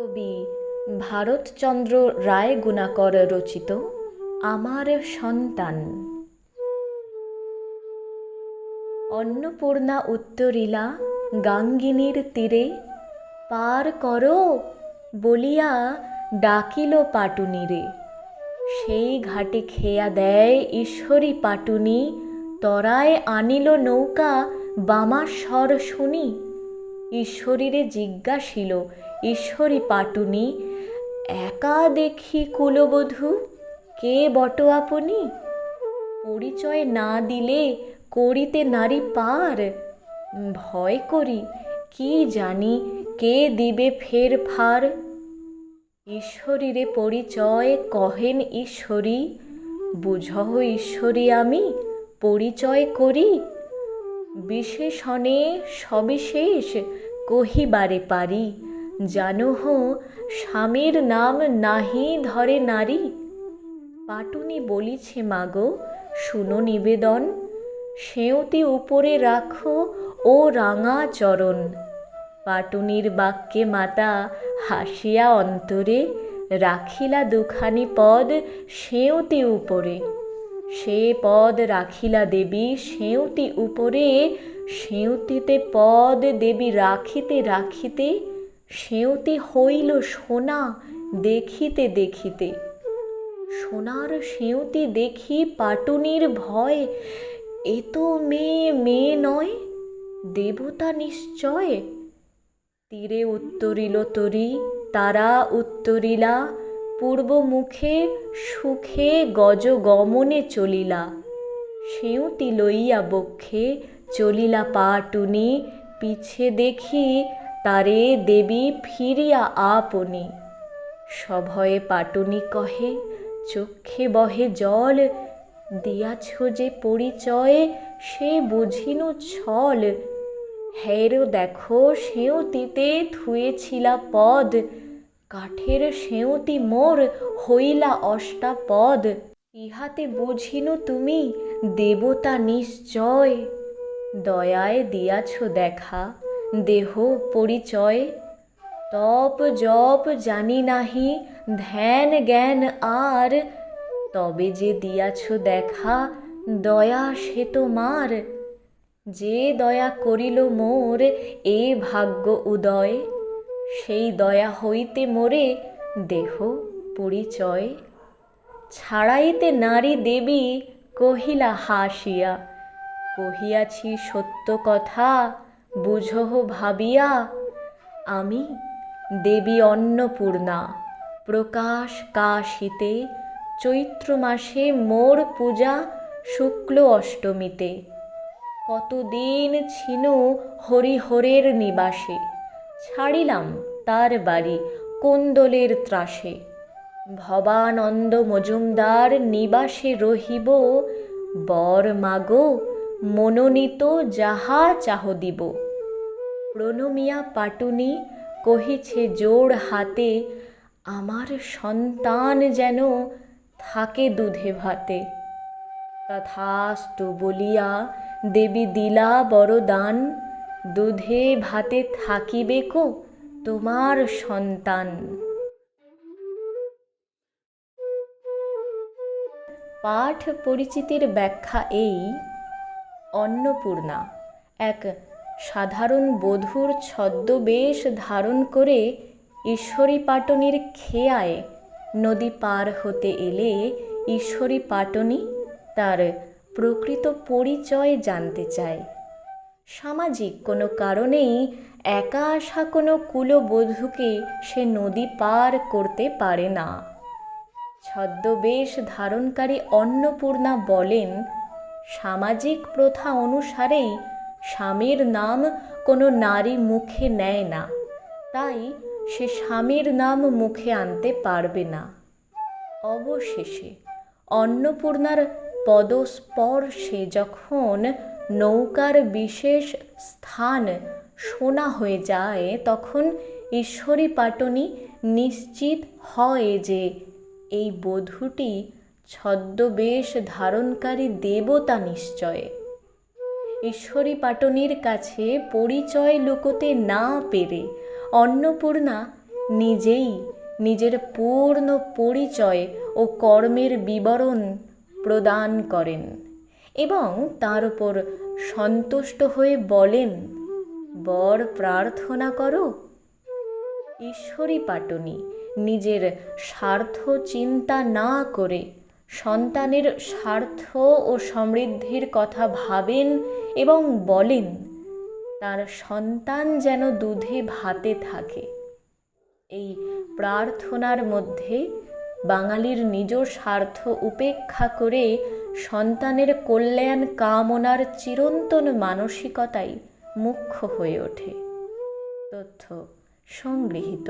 কবি ভারতচন্দ্র রায় গুণাকর রচিত আমার সন্তান। অন্নপূর্ণা উত্তরিলা গাঙ্গিনীর তীরে, পার করো বলিয়া ডাকিল পাটুনিরে। সেই ঘাটে খেয়া দেয় ঈশ্বরী পাটুনি, তরায় আনিল নৌকা বামাস্বর শুনি, ঈশ্বরীরে জিজ্ঞাসিল ঈশ্বরী পাটুনি, একা দেখি কুলবধূ, কে বট আপনি? পরিচয় না দিলে করিতে নারী পার। ভয় করি, কি জানি কে দিবে ফের ফার ঈশ্বরীরে পরিচয় কহেন ঈশ্বরী, বুঝহ ঈশ্বরী আমি, পরিচয় করি। বিশেষণে সবিশেষ কহিবারে পারি। জানহ স্বামীর নাম নাহি ধরে নারী। পাটুনি বলিছে, মাগো, শুনো নিবেদন সেঁওতি উপরে রাখো ও রাঙা চরণ। পাটুনির বাক্যে মাতা হাসিয়া অন্তরে রাখিলা দুখানি পদ সেঁওতি উপরে। সে পদ রাখিলা দেবী সেঁওতি উপরে সেঁওতিতে পদ দেবী রাখিতে রাখিতে সেঁওতি হইল সোনা দেখিতে দেখিতে। সোনার সেঁওতি দেখি পাটুনির ভয়। এ তো মেয়ে মেয়ে নয়, দেবতা নিশ্চয়। তীরে উত্তরিল তরি, তারা উত্তরিলা পূর্ব মুখে সুখে গজ গমনে চলিলা। সেঁউতি লইয়া বক্ষে চলিলা পাটুনি, পিছে দেখি তারে দেবী ফিরিয়া আপনি। সভয়ে পাটুনি কহে চক্ষে বহে জল, দিয়াছ যে পরিচয়ে সে বুঝিনু ছল। হেরো দেখো সেঁওতিতে থুয়েছিলা পদ, কাঠের সেঁওতি মোর হইলা অষ্টাপদ। ইহাতে বুঝিনু তুমি, দেবতা নিশ্চয়। দয়ায় দিয়াছ দেখা দেহ পরিচয়। তপ জপ জানি নাহি, ধ্যান জ্ঞান আর। তবে যে দিয়াছ দেখা, দয়া সে তোমার যে দয়া করিল মোর, এ ভাগ্য উদয়। সেই দয়া হইতে মোরে দেহ পরিচয়। ছাড়াইতে নারী দেবী কহিলা হাসিয়া, কহিয়াছি সত্য কথা বুঝহ ভাবিয়া, আমি দেবী অন্নপূর্ণা, প্রকাশ কাশিতে চৈত্র মাসে মোর পূজা শুক্ল অষ্টমীতে। কতদিন ছিনু হরিহরের নিবাসে, ছাড়িলাম তার বাড়ি কোন্দলের ত্রাসে। ভবানন্দ মজুমদার নিবাসে রহিব, বর মাগো মনোনীত যাহা চাহ দিব। প্রণমিয়া পাটুনি কহিছে, জোর হাতে আমার সন্তান যেন থাকে দুধে ভাতে। তথাস্তু বলিয়া দেবী দিলা বরদান, দুধে ভাতে থাকিবে কো তোমার সন্তান? পাঠ পরিচিতির ব্যাখ্যা এই, অন্নপূর্ণা, এক সাধারণ বধূর ছদ্মবেশ ধারণ করে ঈশ্বরী পাটনির খেয়ায় নদী পার হতে এলে ঈশ্বরী পাটনি তার প্রকৃত পরিচয় জানতে চায়। সামাজিক কোনো কারণেই একা আসা কোনো কুলবধূকে সে নদী পার করতে পারে না। ছদ্মবেশ ধারণকারী অন্নপূর্ণা বলেন, সামাজিক প্রথা অনুসারেই স্বামীর নাম কোনো নারী মুখে নেয় না, তাই সে স্বামীর নাম মুখে আনতে পারবে না। অবশেষে অন্নপূর্ণার পদস্পর্শে যখন নৌকার বিশেষ স্থান শোনা হয়ে যায়, তখন ঈশ্বরী পাটনি নিশ্চিত হয় যে এই বধূটি ছদ্মবেশ ধারণকারী দেবতা নিশ্চয়। ঈশ্বরী পাটনির কাছে পরিচয় লুকোতে না পেরে অন্নপূর্ণা নিজেই নিজের পূর্ণ পরিচয় ও কর্মের বিবরণ প্রদান করেন এবং তার উপর সন্তুষ্ট হয়ে বলেন, বর প্রার্থনা করো। ঈশ্বরী পাটনি নিজের স্বার্থ চিন্তা না করে সন্তানের স্বার্থ ও সমৃদ্ধির কথা ভাবেন এবং বলেন, তার সন্তান যেন দুধে ভাতে থাকে। এই প্রার্থনার মধ্যে বাঙালির নিজ স্বার্থ উপেক্ষা করে সন্তানের কল্যাণ কামনার চিরন্তন মানসিকতাই মুখ্য হয়ে ওঠে। তথ্য সংগৃহীত।